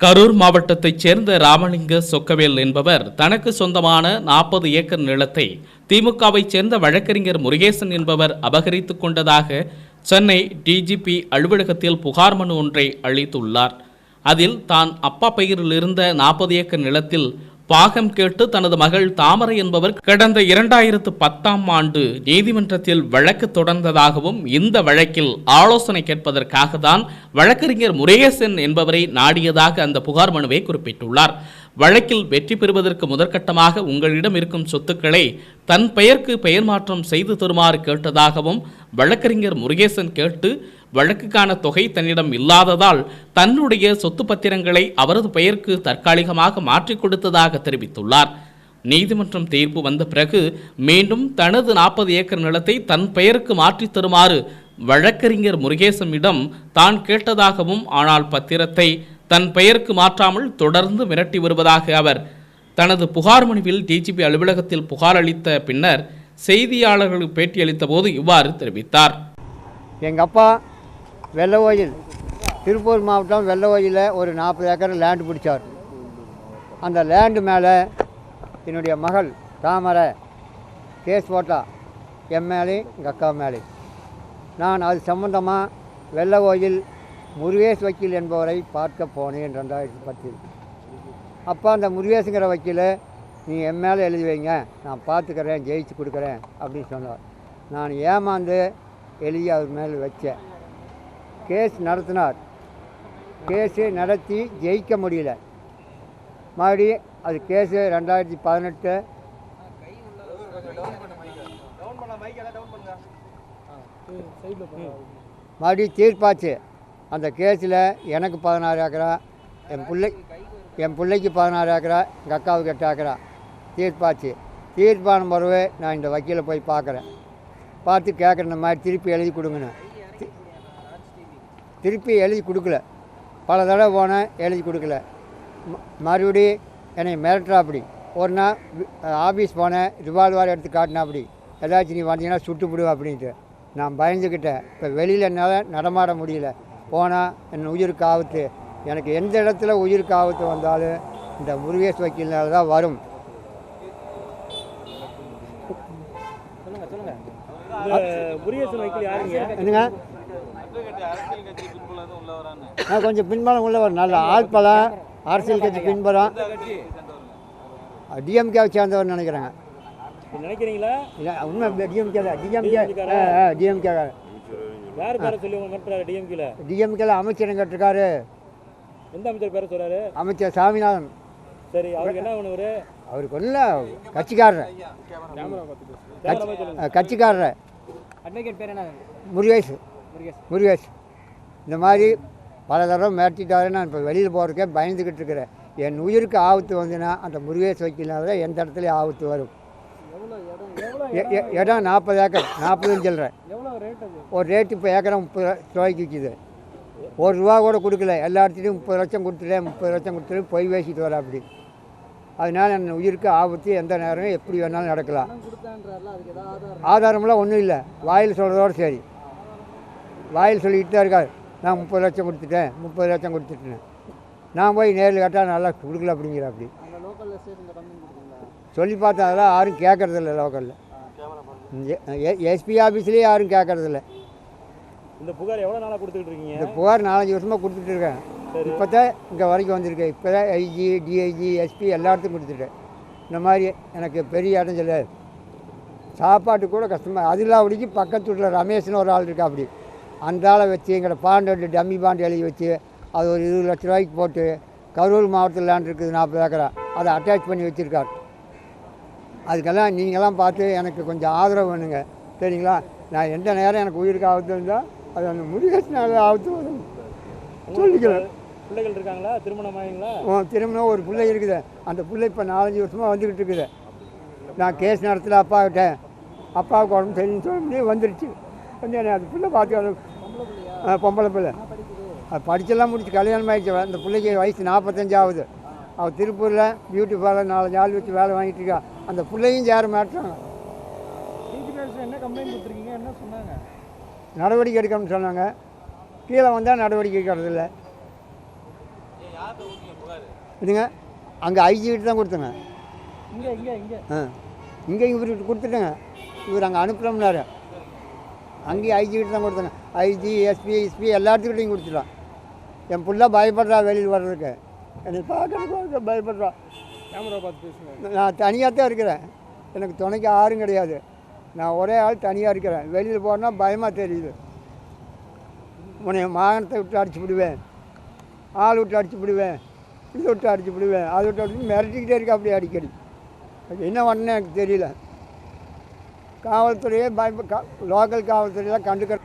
கரூர் மாவட்டத்தைச் சேர்ந்த ராமலிங்க சொக்கவேல் என்பவர் தனக்கு சொந்தமான நாற்பது ஏக்கர் நிலத்தை திமுகவைச் சேர்ந்த வழக்கறிஞர் முருகேசன் என்பவர் அபகரித்துக் கொண்டதாக சென்னை டிஜிபி அலுவலகத்தில் புகார் மனு ஒன்றை அளித்துள்ளார். அதில் தான் அப்பா பெயரில் இருந்த நாற்பது ஏக்கர் நிலத்தில் பாகம் கேட்டு தனது மகள் தாமரை என்பவர் கடந்த இரண்டாயிரத்து பத்தாம் ஆண்டு நீதிமன்றத்தில் வழக்கு தொடர்ந்ததாகவும் இந்த வழக்கில் ஆலோசனை கேட்பதற்காக தான் வழக்கறிஞர் முருகேசன் என்பவரை நாடியதாக அந்த புகார் மனுவை குறிப்பிட்டுள்ளார். வழக்கில் வெற்றி பெறுவதற்கு முதற்கட்டமாக உங்களிடம் இருக்கும் சொத்துக்களை தன் பெயருக்கு பெயர் மாற்றம் செய்து தருமாறு கேட்டதாகவும் வழக்கறிஞர் முருகேசன் கேட்டு வழக்குக்கான தொகை தன்னிடம் இல்லாததால் தன்னுடைய சொத்து பத்திரங்களை அவரது பெயருக்கு தற்காலிகமாக மாற்றிக் கொடுத்ததாக தெரிவித்துள்ளார். நீதிமன்றம் தீர்ப்பு வந்த பிறகு மீண்டும் தனது நாற்பது ஏக்கர் நிலத்தை தன் பெயருக்கு மாற்றித் தருமாறு வழக்கறிஞர் முருகேசமிடம் தான் கேட்டதாகவும் ஆனால் பத்திரத்தை தன் பெயருக்கு மாற்றாமல் தொடர்ந்து மிரட்டி வருவதாக அவர் தனது புகார் மனுவில் டிஜிபி அலுவலகத்தில் புகார் அளித்த பின்னர் செய்தியாளர்களுக்கு பேட்டியளித்த போது இவ்வாறு தெரிவித்தார். எங்கள் அப்பா வெள்ளவோயில். திருப்பூர் மாவட்டம் வெள்ளவோயில் ஒரு நாற்பது ஏக்கர் லேண்டு பிடிச்சார். அந்த லேண்டு மேலே என்னுடைய மகள் தாமரை கேஸ் போட்டா என் மேலே எங்கள் அக்கா மேலே நான் அது சம்பந்தமாக வெள்ளவோயில் முருகேஷ் வக்கீல் என்பவரை பார்க்க போனேன் ரெண்டாயிரத்தி பத்தில். அப்போ அந்த முருகேஷுங்கிற வக்கீல் நீ என் மேலே எழுதி வைங்க நான் பார்த்துக்கிறேன் ஜெயிச்சு கொடுக்குறேன் அப்படின்னு சொன்னார். நான் ஏமாந்து எழுதி அவர் மேலே வச்சேன். கேஸ் நடத்தினார். கேஸு நடத்தி ஜெயிக்க முடியல. மறுபடி அது கேஸு ரெண்டாயிரத்தி பதினெட்டு. மறுபடியும் தீர்ப்பாச்சு. அந்த கேஸில் எனக்கு பதினாறு ஏக்கரா என் பிள்ளை என் பிள்ளைக்கு பதினாறு ஏக்கரா எங்கள் அக்காவுக்கு எட்டு ஏக்கரா. தீர்ப்பாச்சு. தீர்ப்பான பிறகு நான் இந்த வக்கீலை போய் பார்க்குறேன். பார்த்து கேட்குறேன் இந்த மாதிரி திருப்பி எழுதி கொடுங்கன்னு. திருப்பி எழுதி கொடுக்கல. பல தடவை போனேன் எழுதி கொடுக்கல. மறுபடி என்னை மிரட்டுறா அப்படி. ஒரு நாள் ஆஃபீஸ் போனேன் ரிவால்வர் எடுத்து காட்டினா அப்படி. ஏதாச்சும் நீ வந்தீங்கன்னா சுட்டுப்பிடுவ அப்படின்ட்டு. நான் பயந்துக்கிட்டேன். இப்போ வெளியில் என்னால் நடமாட முடியல. போனால் என் உயிருக்கு ஆபத்து எனக்கு எந்த இடத்துல உயிருக்கு ஆபத்து வந்தாலும் இந்த முருகேஷ் வக்கீல்னால தான் வரும். என்னங்க? கொஞ்சம் பின்பலம் உள்ளவர் நல்ல ஆட்பலம் அரசியல் கட்சி பின்பலம். டிஎம்கேவை சேர்ந்தவர் நினைக்கிறேங்க நீங்க நினைக்கிறீங்களா? இல்லை உண்மை டிஎம்கே தான். டிஎம்கே டிஎம்கே யார் பேரை சொல்லி உங்க டிஎம்கில? டிஎம்கேல அமைச்சர் கேட்டிருக்காரு? எந்த அமைச்சர் பேரை சொல்றாரு? அமைச்சர் சாமிநாதன். சரி அவருக்கு என்ன பண்ணுவாரு அவருக்கு ஒன்றும் இல்லை கட்சிக்காரர் கட்சிக்காரர். அட்வொகேட் பேர் என்ன முருகேஷ். முருகேஷ் இந்த மாதிரி பல தடவை மிரட்டிட்டாரு. நான் இப்போ வெளியில் போகிறதுக்கே பயந்துக்கிட்டு இருக்கிறேன். என் உயிருக்கு ஆபத்து வந்துன்னா அந்த முருகேஷ் வைக்கலாத எந்த இடத்துலையும் ஆபத்து வரும். இடம் நாற்பது ஏக்கர். நாற்பதுன்னு சொல்கிறேன் ஒரு ரேட்டு இப்போ ஏக்கரை முப்பது ரூபாய்க்கு விற்கிது ஒரு ரூபா கூட கொடுக்கல. எல்லா இடத்துலையும் முப்பது லட்சம் கொடுத்துட்டேன். முப்பது லட்சம் கொடுத்துட்டு பொய் பேசிட்டு வர அப்படி. அதனால என் உயிருக்கு ஆபத்து எந்த நேரம் எப்படி வேணாலும் நடக்கலாம். கொடுத்தான்றாருல அதுக்கு ஏதாவது ஆதாரம் ஆதாரமெல்லாம் ஒன்றும் இல்லை. வாயில் சொல்கிறதோட சரி. வாயில் சொல்லிக்கிட்டு தான் இருக்காரு. நான் முப்பது லட்சம் கொடுத்துட்டேன் முப்பது லட்சம் கொடுத்துட்டேன் நான் போய் நேரில் கேட்டால் நல்லா கொடுக்கல அப்படிங்கிற அப்படி. சொல்லி பார்த்தா அதெல்லாம் யாரும் கேட்கறதில்ல லோக்கலில் எஸ்பி ஆஃபீஸ்லேயே யாரும் கேட்கறதில்ல இந்த புகார் எவ்வளோ நாளாக கொடுத்துக்கிட்டு இருக்கீங்க? இந்த புகார் நாலஞ்சு வருஷமாக கொடுத்துட்டு இருக்கேன். இப்போ தான் இங்கே வரைக்கும் வந்திருக்கேன் இப்போ தான் ஐஜி டிஐஜி எஸ்பி எல்லாத்துக்கும் கொடுத்துட்டேன். இந்த மாதிரி எனக்கு பெரிய இடம் சொல்ல சாப்பாட்டு கூட கஷ்டமாக அதில் அப்படிக்கு பக்கத்து வீட்டில் ரமேஷ்னு ஒரு ஆள் இருக்கா அப்படி. ஆளை வச்சு எங்களோட பாண்டு டம்மி பாண்டு எழுதி வச்சு அது ஒரு இருபது லட்ச ரூபாய்க்கு போட்டு கரூர் மாவட்டத்தில் லேண்ட் இருக்குது நாற்பது ஏக்கரா. அதை அட்டாச் பண்ணி வச்சுருக்கார். அதுக்கெல்லாம் நீங்களாம் பார்த்து எனக்கு கொஞ்சம் ஆதரவு வேணுங்க. சரிங்களா? நான் எந்த நேரம் எனக்கு உயிருக்கு ஆபத்து இருந்தால் அது அந்த முருகேசனால ஆபத்து வரும். சொல்லிக்கிறேன். பிள்ளைகள் இருக்காங்களா? திருமணம் ஆகிங்களா உன் திருமணம் ஒரு பிள்ளை இருக்குது. அந்த பிள்ளை இப்போ நாலஞ்சு வருஷமாக வந்துக்கிட்டு இருக்குது. நான் கேஸ் நடத்தல அப்பா கிட்ட. அப்பாவுக்கு உடம்பு சரின்னு சொல்லி வந்துருச்சு. வந்து என்னை அந்த பிள்ளை பார்த்து ஆ, பொம்பளை பிள்ளை. அது படிச்செல்லாம் முடிச்சு கல்யாணம் ஆயிடுச்சு. அந்த பிள்ளைக்கு வயசு நாற்பத்தஞ்சு ஆகுது அவள் திருப்பூரில் பியூட்டி பார்லர் நாலஞ்சு ஆள் வச்சு வேலை வாங்கிட்டு இருக்கா. அந்த பிள்ளையும் சேர மாட்டாங்க என்ன கம்ப்ளைண்ட் கொடுத்துருக்கீங்க? என்ன சொன்னாங்க? நடவடிக்கை எடுக்கணும்னு சொன்னாங்க. கீழே வந்தால் நடவடிக்கை எடுக்கிறது இல்லை. இதுங்க அங்கே ஐஜி கிட்ட தான் கொடுத்தேங்க. இங்கே இங்கே இங்கே. ஆ. இங்கே இவர்கிட்ட கொடுத்துட்டேங்க. இவர் அங்கே அனுப்புகிறோம்னாரு அங்கேயும் ஐஜி கிட்ட தான் கொடுத்தேங்க ஐஜி எஸ்பி எஸ்பி எல்லாத்துக்கிட்டையும் கொடுத்துட்டான். என் புள்ள பயப்படுறா வெளியில் வர்றதுக்கு. என்னை பார்க்கறதுக்கு பயப்படுறா. கேமரா பார்த்து பேசுங்க. நான் தனியாக தான் இருக்கிறேன். எனக்கு துணைக்கு யாரும் கிடையாது. நான் ஒரே ஆள் தனியாக இருக்கிறேன். வெளியில் போனால் பயமாக தெரியுது. உன்னை வாகனத்தை விட்டு அடிச்சு விடுவேன். ஆள் விட்டு அடிச்சு விடுவேன். இது விட்டு அடிச்சு விடுவேன். அதை விட்டு அடிச்சு மிரட்டிக்கிட்டே இருக்க அப்படி அடிக்கடி. அது என்ன பண்ணேன் எனக்கு தெரியல. காவல்துறையே பயப்ப கா லோக்கல் காவல்துறையெல்லாம் கண்டுக்க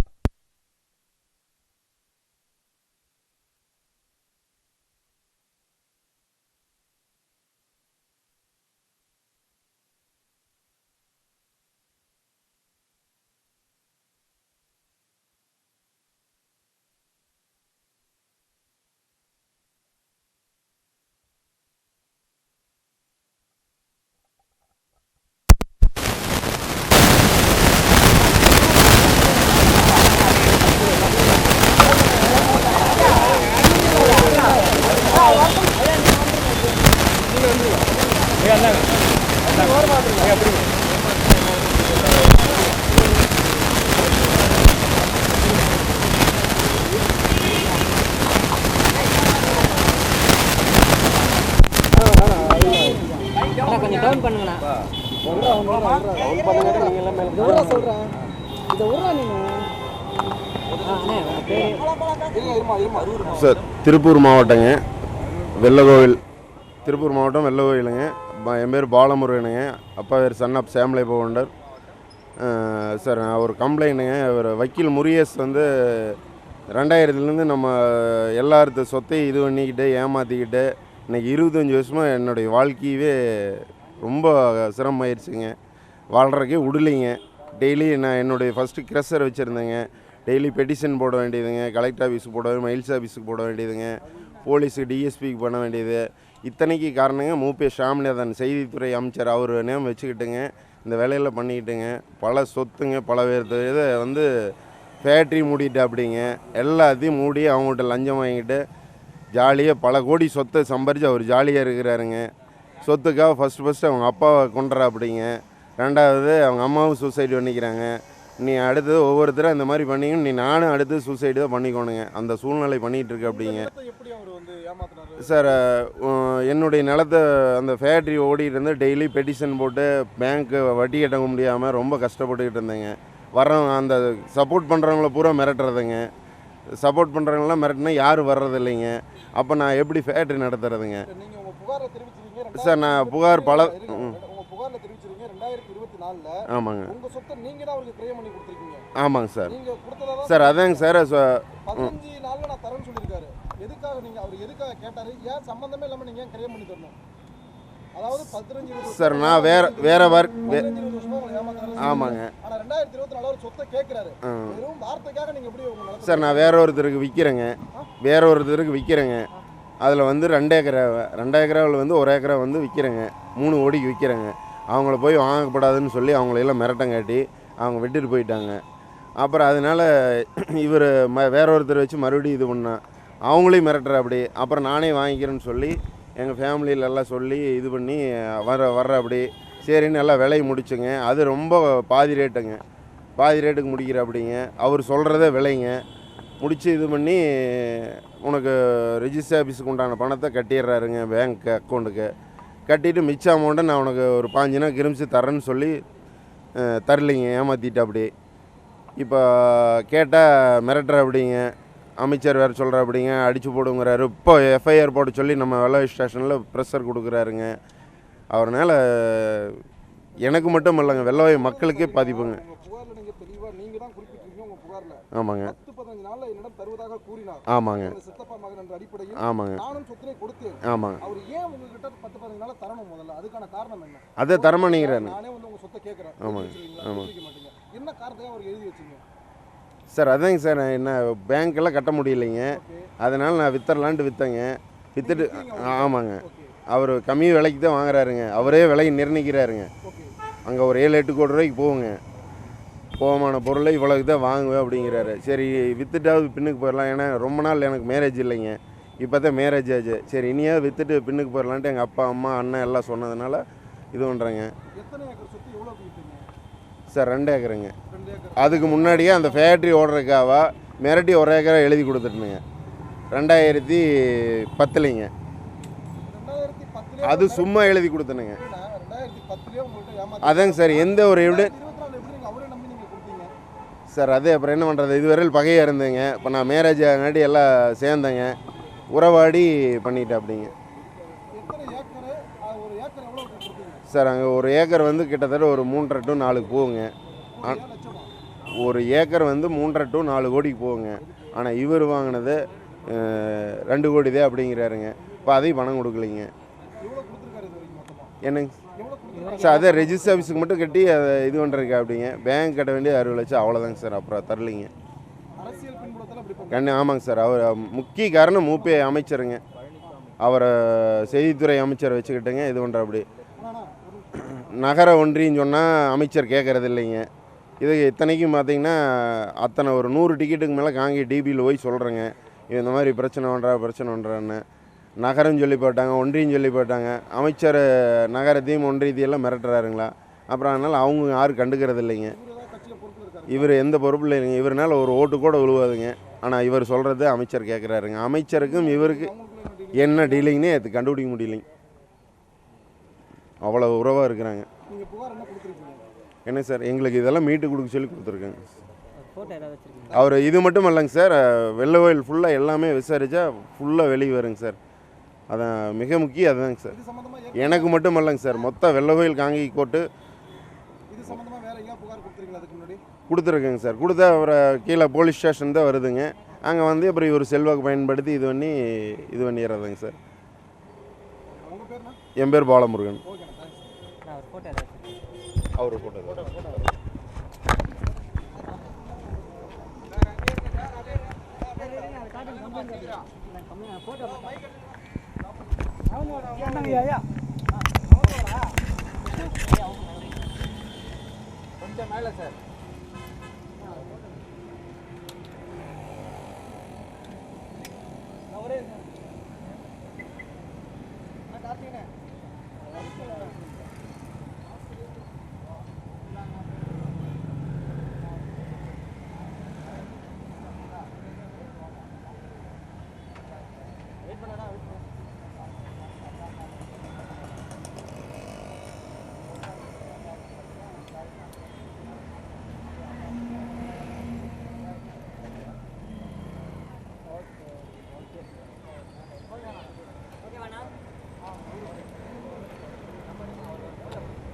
டவுன் பண்ணுங்கண்ணா சொல்கிறேன் நீங்கள் சார் திருப்பூர் மாவட்டங்க. வெள்ளகோவில் திருப்பூர் மாவட்டம் வெள்ளகோவிலுங்க. என் பேர் பாலமுருகனுங்க. அப்பா பேர் son of Semalai Gounder sir நான் ஒரு கம்ப்ளைண்ட்டுங்க ஒரு வக்கீல் முருகேஷ் வந்து ரெண்டாயிரத்துலேருந்து நம்ம எல்லாருத்த சொத்தையும் இது பண்ணிக்கிட்டு ஏமாற்றிக்கிட்டு இன்றைக்கி இருபத்தஞ்சி வருஷமாக என்னுடைய வாழ்க்கையவே ரொம்ப சிரமமாயிருச்சுங்க. வாழ்கிறக்கே விடலைங்க. டெய்லி நான் என்னுடைய ஃபஸ்ட்டு க்ரெஷர் வச்சுருந்தேங்க. டெய்லி பெட்டிஷன் போட வேண்டியதுங்க. கலெக்டர் ஆஃபீஸுக்கு போட மைல்ஸ் ஆஃபீஸுக்கு போட வேண்டியதுங்க. போலீஸுக்கு டிஎஸ்பிக்கு பண்ண வேண்டியது. இத்தனைக்கு காரணங்க மூபே ஷாமிநாதன் செய்தித்துறை அமைச்சர் அவர் நேம் வச்சுக்கிட்டுங்க இந்த வேலையில் பண்ணிக்கிட்டுங்க. பல சொத்துங்க பல பேர் இதை வந்து ஃபேக்ட்ரி மூடிட்டு அப்படிங்க எல்லாத்தையும் மூடி அவங்கள்ட்ட லஞ்சம் வாங்கிட்டு ஜாலியாக பல கோடி சொத்தை சம்பாரித்து அவர் ஜாலியாக இருக்கிறாருங்க. சொத்துக்காக ஃபஸ்ட்டு ஃபஸ்ட்டு அவங்க அப்பாவை கொண்டுறா அப்படிங்க ரெண்டாவது அவங்க அம்மாவும் சூசைடு பண்ணிக்கிறாங்க. நீ அடுத்தது ஒவ்வொருத்தரும் இந்த மாதிரி பண்ணிங்க நீ நானும் அடுத்து சூசைடு தான் பண்ணிக்கோணுங்க. அந்த சூழ்நிலை பண்ணிகிட்டு இருக்கு அப்படிங்க சார் என்னுடைய நிலத்தை அந்த ஃபேக்ட்ரி ஓடிட்டு இருந்து டெய்லி பெட்டிஷன் போட்டு பேங்க்கு வட்டி கட்ட முடியாமல் ரொம்ப கஷ்டப்பட்டுக்கிட்டு இருந்தேங்க. வர்றவங்க அந்த சப்போர்ட் பண்ணுறவங்கள பூரா மிரட்டுறதுங்க. சப்போர்ட் பண்ணுறவங்களாம் மிரட்டினா யாரும் வர்றது இல்லைங்க அப்போ நான் எப்படி ஃபேக்ட்ரி நடத்துறதுங்க? சார் நான் புகார் பல ஆமாங்க. ஆமாங்க சார். சார் அதாங்க சார் எதுக்காக நீங்க அவர் எதுக்காக கேட்டாரு? ஏன் சம்பந்தமே இல்லாம நீங்க ஏன் கிரைம் பண்ணி தரணும்? சார் நான் வேற வேற ஒர்க் ஆமாங்க. சார் நான் வேற ஒருத்தருக்கு விற்கிறேங்க வேற ஒருத்தருக்கு விற்கிறேங்க அதில் வந்து ரெண்டு ஏக்கரா ரெண்டு ஏக்கராவில் வந்து ஒரு ஏக்கரா வந்து விற்கிறேங்க மூணு கோடிக்கு விற்கிறேங்க அவங்கள போய் வாங்கப்படாதுன்னு சொல்லி அவங்களையெல்லாம் மிரட்டங்காட்டி அவங்க விட்டுட்டு போயிட்டாங்க. அப்புறம் அதனால் இவர் ம வேற ஒருத்தர் வச்சு மறுபடியும் இது பண்ணா அவங்களையும் மிரட்டுற அப்படி அப்புறம் நானே வாங்கிக்கிறேன்னு சொல்லி எங்கள் ஃபேமிலியில எல்லாம் சொல்லி இது பண்ணி வர வர்ற அப்படி. சரின்னு எல்லாம் விலையை முடிச்சுங்க. அது ரொம்ப பாதி ரேட்டுங்க. பாதி ரேட்டுக்கு முடிக்கிற அப்படிங்க. அவர் சொல்கிறதே விலைங்க. முடித்து இது பண்ணி உனக்கு ரிஜிஸ்டர் ஆஃபீஸுக்கு உண்டான பணத்தை கட்டிடுறாருங்க பேங்க் அக்கௌண்ட்டுக்கு கட்டிட்டு மிச்ச அமௌண்ட்டை நான் உனக்கு ஒரு பாஞ்சு நாள் கிரிமிச்சு தரேன்னு சொல்லி தரலிங்க. ஏமாற்றிட்டு அப்படி. இப்போ கேட்டால் மிரட்டுற அப்படிங்க. அமைச்சர் வேறு சொல்கிற அப்படிங்க அடித்து போடுங்கிறாரு. இப்போ எஃப்ஐஆர் போட சொல்லி நம்ம வெள்ளை ஸ்டேஷனில் ப்ரெஷர் கொடுக்குறாருங்க. அவர்னால எனக்கு மட்டும் இல்லைங்க வெள்ளவாய் மக்களுக்கே பாதிப்புங்க. ஆமாங்க. ஆமாங்க. ஆமாங்க. ஆமாங்க. அதே கேட்கறேன். ஆமாங்க. ஆமாங்க. சார் அதாங்க சார் நான் என்ன பேங்க்கெல்லாம் கட்ட முடியலைங்க. அதனால் நான் வித்தரலான்ட்டு விற்றேங்க விற்றுட்டு ஆமாங்க. அவர் கம்மி விலைக்கு தான் வாங்குறாருங்க. அவரே விலை நிர்ணயிக்கிறாருங்க. அங்கே ஒரு ஏழு எட்டு கோடி ரூபாய்க்கு போகுங்க. போகமான பொருளை இவ்வளவுக்கு தான் வாங்குவேன் அப்படிங்கிறாரு. சரி விற்றுட்டாவது பின்னுக்கு போயிடலாம். ஏன்னா ரொம்ப நாள் எனக்கு மேரேஜ் இல்லைங்க. இப்போ தான் மேரேஜ் ஆச்சு. சரி இனியாவது விற்றுட்டு பின்னுக்கு போயிடலான்ட்டு எங்கள் அப்பா அம்மா அண்ணன் எல்லாம் சொன்னதுனால இது பண்ணுறேங்க எத்தனை ஏக்கர் சொத்து எவ்வளவு விட்டீங்க சார் ரெண்டு ஏக்கருங்க. அதுக்கு முன்னாடியே அந்த ஃபேக்ட்ரி ஓடுறதுக்காவா மிரட்டி ஒரு ஏக்கரை எழுதி கொடுத்துட்டுனுங்க. ரெண்டாயிரத்தி பத்துலைங்க. அது சும்மா எழுதி கொடுத்தனுங்க. அதாங்க சார் எந்த ஒரு எவிட சார் அது அப்புறம் என்ன பண்ணுறது இதுவரையில் பகையாக இருந்தேங்க. இப்போ நான் மேரேஜ் ஆகாட்டி எல்லாம் சேர்ந்தேங்க. உறவாடி பண்ணிட்டேன் அப்படிங்க எத்தனை ஏக்கர் ஒரு ஏக்கர் எவ்வளவு கொடுத்தீங்க சார் அங்கே ஒரு ஏக்கர் வந்து கிட்டத்தட்ட ஒரு மூன்றரை டு நாலுக்கு போகுங்க. ஒரு ஏக்கர் வந்து மூன்றரை டு நாலு கோடிக்கு போகுங்க. ஆனால் இவர் வாங்கினது ரெண்டு கோடி தான் அப்படிங்கிறாருங்க. இப்போ அதையும் பணம் கொடுக்கலைங்க. என்னங்க? சார் அதே ரெஜிஸ்டர் ஆஃபீஸுக்கு மட்டும் கட்டி அதை இது பண்ணுறதுக்கு அப்படிங்க. பேங்க் கட்ட வேண்டிய அறுபது லட்சம் அவ்வளோதாங்க சார் அப்புறம் தரலைங்க. கண்ணு ஆமாங்க சார். அவர் முக்கிய காரணம் மூப்பே அமைச்சருங்க. அவரை செய்தித்துறை அமைச்சரை வச்சுக்கிட்டுங்க இது பண்ணுற அப்படி நகர ஒன்றியம் சொன்னால் அமைச்சர் கேட்குறது இல்லைங்க. இது இத்தனைக்கும் பார்த்தீங்கன்னா அத்தனை ஒரு நூறு டிக்கெட்டுக்கு மேலே காங்கி டிபியில் போய் சொல்கிறேங்க இந்த மாதிரி பிரச்சனை பண்ணுறா பிரச்சனை பண்ணுறான்னு நகரம் சொல்லி போட்டாங்க ஒன்றியம் சொல்லி போட்டாங்க. அமைச்சர் நகரத்தையும் ஒன்றியத்தையும் மிரட்டுறாருங்களா? அப்புறம் அதனால் அவங்க யாரும் கண்டுக்கிறது இல்லைங்க. இவர் எந்த பொறுப்பில் இல்லைங்க. இவர்னால ஒரு ஓட்டு கூட விழுவாதுங்க. ஆனால் இவர் சொல்கிறது அமைச்சர் கேட்குறாருங்க அமைச்சருக்கும் இவருக்கு என்ன என்ன டீலிங்னே அது கண்டுபிடிக்க முடியலைங்க. அவ்வளோ உறவாக இருக்கிறாங்க. என்ன சார் எங்களுக்கு இதெல்லாம் மீட்டு கொடுக்க சொல்லி கொடுத்துருக்காங்க. அவர் இது மட்டும் இல்லைங்க சார் வெள்ளை கோயில் ஃபுல்லாக எல்லாமே விசாரித்தா ஃபுல்லாக வெளியே வருங்க சார். அதான் மிக முக்கியம் அதுதாங்க சார். எனக்கு மட்டும் இல்லைங்க சார் மொத்த வெள்ளை கோயில் காங்கி முன்னாடி? கொடுத்துருக்கேங்க சார். கொடுத்தா அவரை கீழே போலீஸ் ஸ்டேஷன் தான் வருதுங்க. அங்கே வந்து அப்புறம் இவர் செல்வாக்கு பயன்படுத்தி இது பண்ணி இது பண்ணிடுறதுங்க சார். என் பேர் பாலமுருகன். அவர் போட்டது கொஞ்சம் மேலே சார் அவரே